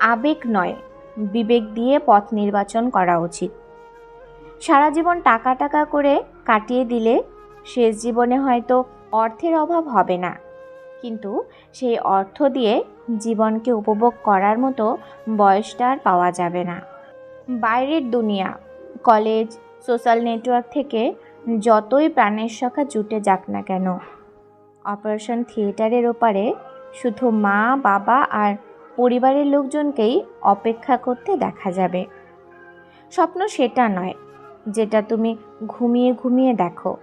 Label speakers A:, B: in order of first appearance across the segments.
A: আবেগ নয়, বিবেক দিয়ে পথ নির্বাচন করা উচিত। সারা জীবন টাকা টাকা করে কাটিয়ে দিলে শেষ জীবনে হয়তো অর্থের অভাব হবে না। কিন্তু সেই অর্থ দিয়ে জীবনকে উপভোগ করার মতো বয়সটা আর পাওয়া যাবে না। বাইরের দুনিয়া, কলেজ, সোশ্যাল নেটওয়ার্ক থেকে যতই প্রাণের শাখা জুটে যাক না কেন, অপারেশন থিয়েটারের ওপারে শুধু মা, বাবা আর পরিবারের লোকজনকেই অপেক্ষা করতে দেখা যাবে। স্বপ্ন সেটা নয়, যেটা তুমি ঘুমিয়ে ঘুমিয়ে দেখো।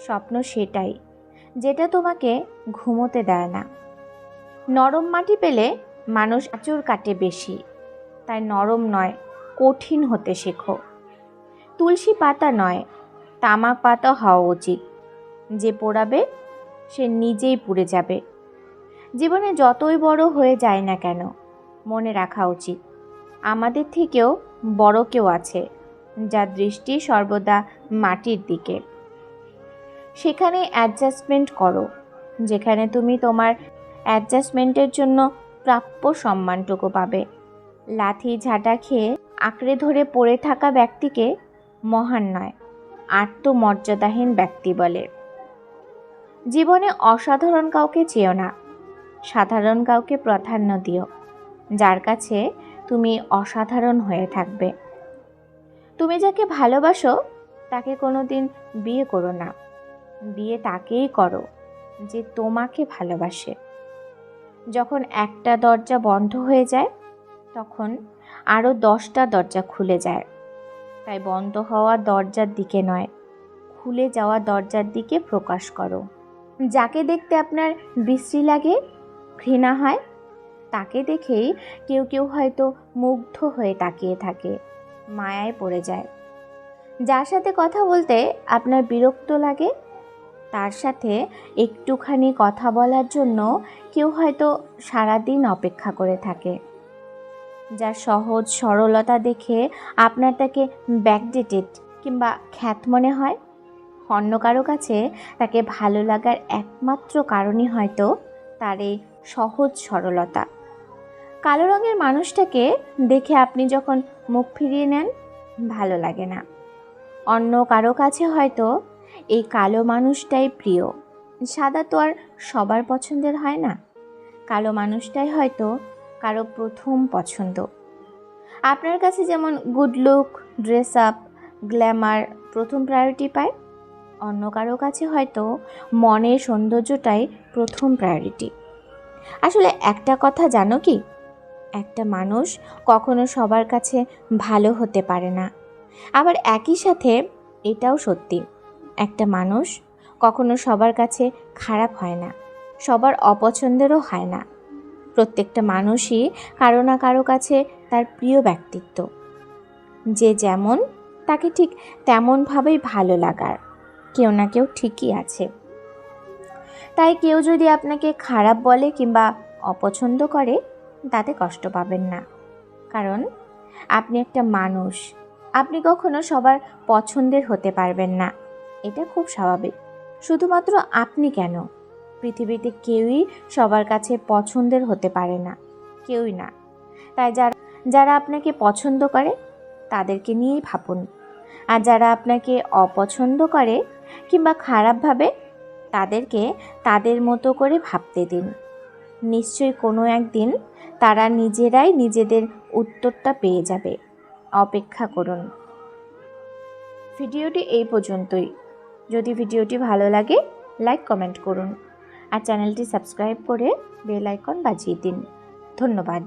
A: স্বপ্ন সেটাই, যেটা তোমাকে ঘুমোতে দেয় না। নরম মাটি পেলে মানুষ আঁচড় কাটে বেশি, তাই নরম নয়, কঠিন হতে শেখো। তুলসী পাতা নয়, তামাক পাতা হওয়া উচিত। যে পোড়াবে, সে নিজেই পুড়ে যাবে। জীবনে যতই বড় হয়ে যায় না কেন, মনে রাখা উচিত। আমাদের থেকেও বড় কেউ আছে, যার দৃষ্টি সর্বদা মাটির দিকে। সেখানে অ্যাডজাস্টমেন্ট করো, যেখানে তুমি তোমার অ্যাডজাস্টমেন্টের জন্য প্রাপ্য সম্মানটুকু পাবে। লাথি ঝাঁটা খেয়ে আঁকড়ে ধরে পড়ে থাকা ব্যক্তিকে মহান নয়, আত্মমর্যাদাহীন ব্যক্তি বলে। জীবনে অসাধারণ কাউকে চেয়েও না সাধারণ কাউকে প্রাধান্য দিও, যার কাছে তুমি অসাধারণ হয়ে থাকবে। তুমি যাকে ভালোবাসো, তাকে কোনো দিন বিয়ে করো না। বিয়ে তাকেই করো যে তোমাকে ভালোবাসে। যখন একটা দরজা বন্ধ হয়ে যায়, তখন আরও দশটা দরজা খুলে যায়। তাই বন্ধ হওয়া দরজার দিকে নয়, খুলে যাওয়া দরজার দিকে প্রকাশ করো। যাকে দেখতে আপনার বিশ্রী লাগে ঘৃণা হয়? তাকে দেখেই কেউ কেউ হয়তো মুগ্ধ হয়ে তাকিয়ে থাকে, মায়ায় পড়ে যায়। যার সাথে কথা বলতে আপনার বিরক্ত লাগে? তার সাথে একটুখানি কথা বলার জন্য কেউ হয়তো সারাদিন অপেক্ষা করে থাকে। যার সহজ সরলতা দেখে আপনার তাকে ব্যাকডেটেড কিংবা খ্যাত মনে হয়? অন্য কারও কাছে তাকে ভালো লাগার একমাত্র কারণই হয়তো তার এই সহজ সরলতা। কালো রঙের মানুষটাকে দেখে আপনি যখন মুখ ফিরিয়ে নেন, ভালো লাগে না। অন্য কারও কাছে হয়তো এই কালো মানুষটাই প্রিয়। সাদা তো আর সবার পছন্দের হয় না। কালো মানুষটাই হয়তো কারও প্রথম পছন্দ। আপনার কাছে যেমন good look dress up glamour প্রথম প্রায়োরিটি পায়, অন্য কারও কাছে হয়তো মনের সৌন্দর্যটাই প্রথম প্রায়োরিটি আসলে একটা কথা জানো কি? একটা মানুষ কখনো সবার কাছে ভালো হতে পারে না। আবার একই সাথে এটাও সত্যি, একটা মানুষ কখনো সবার কাছে খারাপ হয় না, সবার অপছন্দেরও হয় না। প্রত্যেকটা মানুষই কারও না কারও কাছে তার প্রিয় ব্যক্তিত্ব। যে যেমন, তাকে ঠিক তেমনভাবেই ভালো লাগার, কেউ না কেউ ঠিকই আছে। তাই কেউ যদি আপনাকে খারাপ বলে কিংবা অপছন্দ করে, তাতে কষ্ট পাবেন না। কারণ, আপনি একটা মানুষ। আপনি কখনো সবার পছন্দের হতে পারবেন না। এটা খুব স্বাভাবিক। শুধুমাত্র আপনি কেন? পৃথিবীতে কেউই সবার কাছে পছন্দের হতে পারে না। কেউই না। তাই যারা যারা আপনাকে পছন্দ করে, তাদেরকে নিয়েই ভাবুন। আর যারা আপনাকে অপছন্দ করে কিংবা খারাপভাবে তাদেরকে তাদের মতো করে ভাবতে দিন। নিশ্চয়ই কোনো একদিন তারা নিজেরাই নিজেদের উত্তরটা পেয়ে যাবে। অপেক্ষা করুন। ভিডিওটি এই পর্যন্তই। যদি ভিডিওটি ভালো লাগে, লাইক, কমেন্ট করুন। আর চ্যানেলটি সাবস্ক্রাইব করে বেল আইকন বাজিয়ে দিন। ধন্যবাদ।